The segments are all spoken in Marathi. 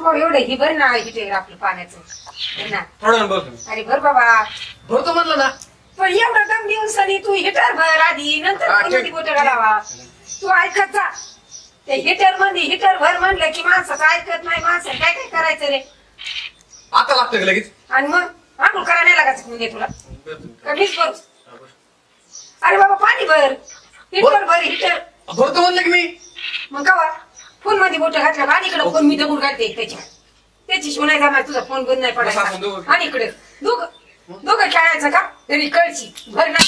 तू भाऊ एवढं ही भर ना हिटर आपलं पाण्याचं. ना. थोडं बघ. अरे भर बाबा. भरतो म्हणलं ना. पण एवढं दम सनी तू हिटर भर आधी नंतर हा, तू ठीक. बोट घालावा. तू ऐकत जा. ते हिटरमध्ये हिटर भर म्हणलं की माणसाचं ऐकत नाही माणसं काय काय करायचं रे? आता लागतं का लगेच? आणि मग? आंघोळ करायला नाही लागायचं म्हणजे तुला. बरं तुम्ही. का मीच भरू? अरे बाबा पाणी भर. हिटर भर हिटर भरतो म्हणलं की मी. मग कवा? फोनमध्ये बोट घातलं आणि इकडे फोन मी दगड घालते त्याच्या त्याची शिवणाय जमा तुझा फोन बंद नाही पडायचा. आणि इकडे. दोघं दोघं खेळायचं का? तरी कळची भर ना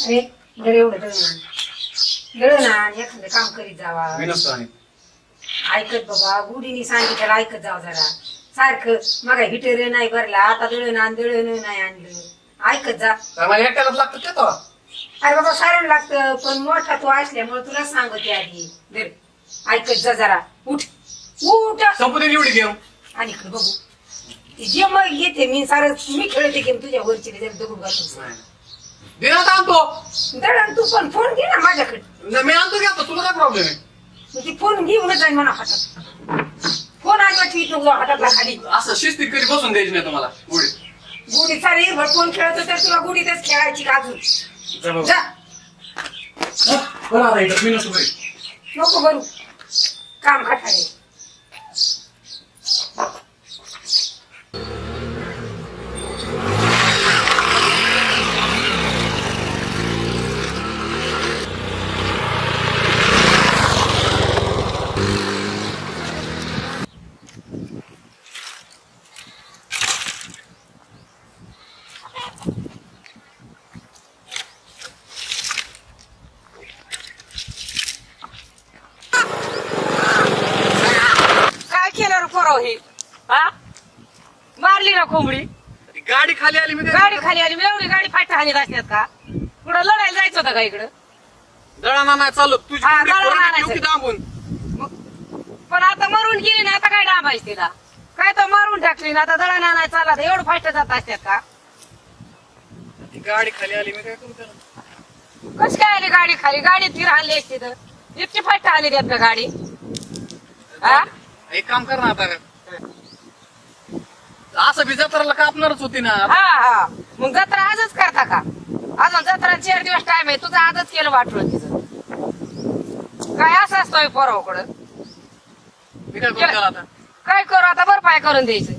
अरे दर एवढं एखादं काम करीत जावा. ऐकत बाबा गुढीने सांगितलं ऐकत जाव जरा. सारखं. मग हिटर नाही भरला आता दळण आण दळण नाही आणलं. ऐकत जा. मला एकट्यालाच लागतं ते. अरे बाबा सारण लागतं पण मोठा तू असल्यामुळे तुला सांगते आधी. दर ऐकत जा जरा. उठ. उठ. संपत्ती निवडी घेऊ आणि इकडे बघू. ते जे मग येते मी सारं मी खेळते की तुझ्या वरची जर दगड घालून. आणतो. दळण तू पण फोन घे ना माझ्याकडे. मी आणतो आता तुला काय प्रॉब्लेम आहे? मग ती फोन घेऊनच जाईन म्हणा हातात नको हातातला खाली असं शिस्तीत कधी बसून द्यायची नाही तुम्हाला गुढी. सारे भर फोन खेळतो तर तुला गुढीतच खेळायची का अजून? जा बाबा. जा. बरं आता इथं. मी नसतो घरी. नको करू. काम खाटारे काय केलं रे पोरं हे हा? मारली ना कोंबडी गाडी खाली आली मी गाडी खाली आली. एवढी गाडी फाटा हानीत असतात का? कुठं लढायला जायचं होतं का इकडं? दळणा नाही चालू तुझी हा. ठेव की दाबून? पण आता मारून गेली ना आता काय डांबायच तिला? काय तर मारून टाकली ना आता दळण नाही चालला तर एवढं फास्ट जात असतात का? ती गाडी खाली आली मी काय करू त्याला? कशी काय आली गाडी खाली? गाडी फिर आणली असती तर. इतकी फास्ट आली त्यात का गाडी? हा? एक काम कर ना आता. असं बी जत्राला कापणारच होती ना. हा हा. मग जत्रा आजच करता का? अजून जत्रा चार दिवस टाइम आहे. तुझं आजच केलं वाटलं तिचं. काय असं असतोय पोराकडं मी काय करू त्याला आता? काय करू आता? भरपाय करून द्यायचं.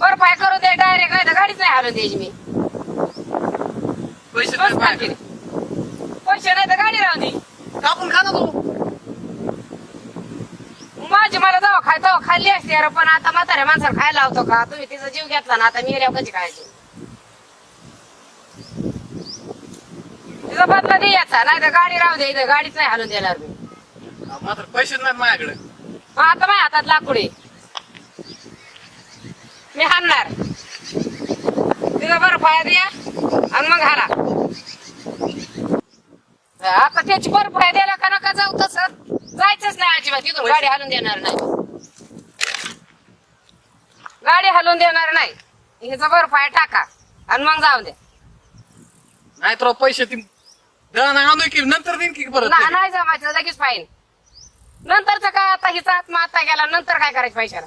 भरपाय करून द्या डायरेक्ट नाही तर गाडीच नाही हालून द्यायची मी. पैसे बस नाही. पैसे नाही तर गाडी राहून दे. कापून खा ना तू मला जावा खाय तेव्हा खाल्ली असते. अरे पण आता म्हाताऱ्या माणसाला खायला लावतो का? तुम्ही तिचा जीव घेतला ना आता मी गेल्यावर कशी खायची? तिचा बदला द्यायचा नाही तर गाडी राहू द्यायचं गाडीच नाही हालून देणार मी. मात्र पैसेच नाहीत माझ्याकडे. मग आता माझ्या हातात लाकुडे मी हाणणार. तिचा बरं पाया द्या आणि मग हारा. आता त्याची बरं पाया द्यायला का नका जाऊ तसं? जायचंच नाही अजिबात. तिथून गाडी हलवून देणार नाही. गाडी हलवून देणार नाही. हिचा बरं पाया टाका. आणि मग जाऊ दे. नाही तर पैसे ती दळण आणू की नंतर देईन की परत ना- नाही जमायचं लगेच फाईन नंतरच काय आता हिचा आत्मा आता गेला नंतर काय करायचं पैशाला?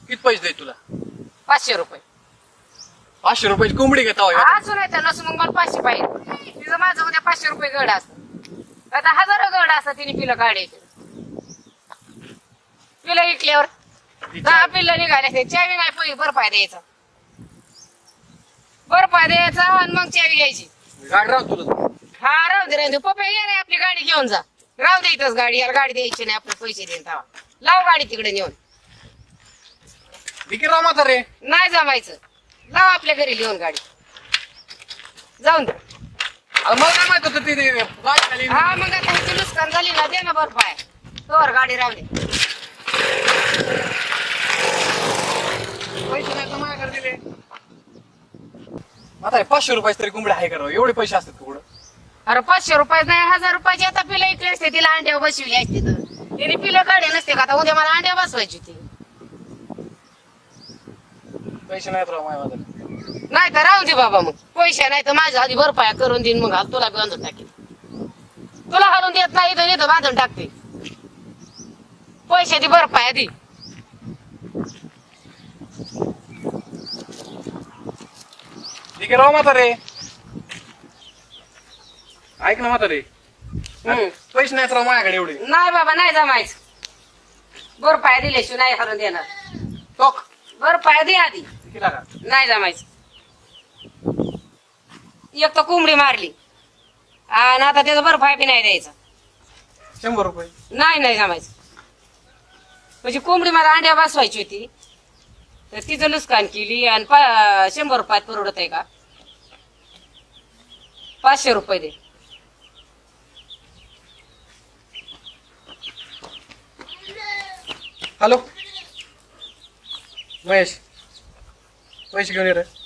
किती पैसे दे तुला? पाचशे रुपये. पाचशे रुपयाची कोंबडी घेता होय. असू नाही तर नसू मग मला पाचशे पाहिजे. तिचं माझं उद्या पाचशे रुपये गड असत आता हजारो गड असतात तिने पिलं काढायचे पिलं विकल्यावर दहा पिल्लं निघाले चावी नाही पैसे बरं द्यायचा. बरं द्यायचा आणि मग चावी घ्यायची. गाडी तुला. हा राहू दे राहू पप्पा ये रे आपली गाडी घेऊन जा. राहू दे इथंच गाडी. याला गाडी द्यायची नाही आपले पैसे देईन तेव्हा. लाव गाडी तिकडे नेऊन. विकी राव रे. नाही जमायचं. लाव आपल्या घरी लिहून गाडी. जाऊन दे. मला काय माहीत होतं ते गाडी खाली हा मग आता ह्याची नुकसान झाली ना दे ना बरं पाय तोवर गाडी दे. पैसे नाही तर माझ्याकडे दिले. आता हे पाचशे रुपयाचे तरी कोंबडी आहे करा एवढे पैसे असतात कुठं? अरे पाचशे रुपये नाही हजार रुपयाची आता पिलं इकडे असते तिला अंड्यावर बसविली असते तर. तिने पिलं काढे नसते का? आता उद्या मला अंड्या बसवायची ती पैसे नाहीत राव माझ्या. नाही तर राहू दे बाबा मग. पैसे नाही तर माझ्या आधी भरपाया करून देईन मग हाल तुला बांधून टाकेल तुला हालून देत नाही तर इथं बांधून टाकते. पैशाची भरपाया दी. ठीक आहे राव म्हातारे. ऐक ना म्हातारे. हम्म. पैसे नाहीत राव माझ्याकडे एवढे. नाही बाबा नाही जमायचं. भरपाया दिल्याशिवाय नाही हालून देणार. टोक भरपाया दे आधी. किती लागा नाही जमायचं. एक तर कोंबडी मारली. आणि आता त्याचा भरपाया बी नाही द्यायचा. शंभर रुपये. नाही नाही जमायचं. म्हणजे कोंबडी मला अंड्या बसवायची होती. तर तिचं नुकसान केली आणि पा- शंभर रुपयात परवडत आहे का? पाचशे रुपये दे. हॅलो. महेश. पैसे घेऊन ये रे.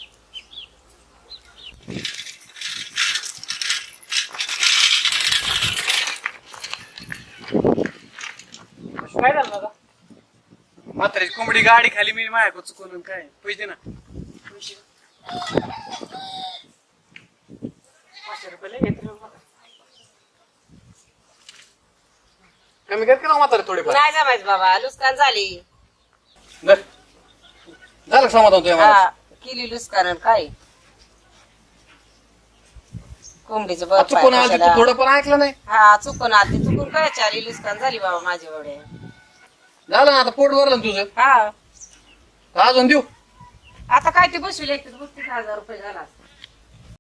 काय झालं दादा? म्हातारी कोंबडी गाडी खाली मी माझ्या चुकून काय? पैसे दे ना. पाचशे रुपये लय घेतले बाबा. कमी कर का म्हातारे थोडेफार? नाही जमायचं बाबा नुकसान झाली. धर. झालं का समाधान तुझ्या मला हा केली आणि काय? कोंबडीचं भरपाया तू थोडं पण ऐकलं नाही? हा चुकून आली चुकून काय चाली नुकसान झाली बाबा माझ्या एवढे झालं ना आता पोट भरलं ना तुझं? हा. अजून देऊ? आता काय ते बसविले पस्तीस हजार रुपये झाला.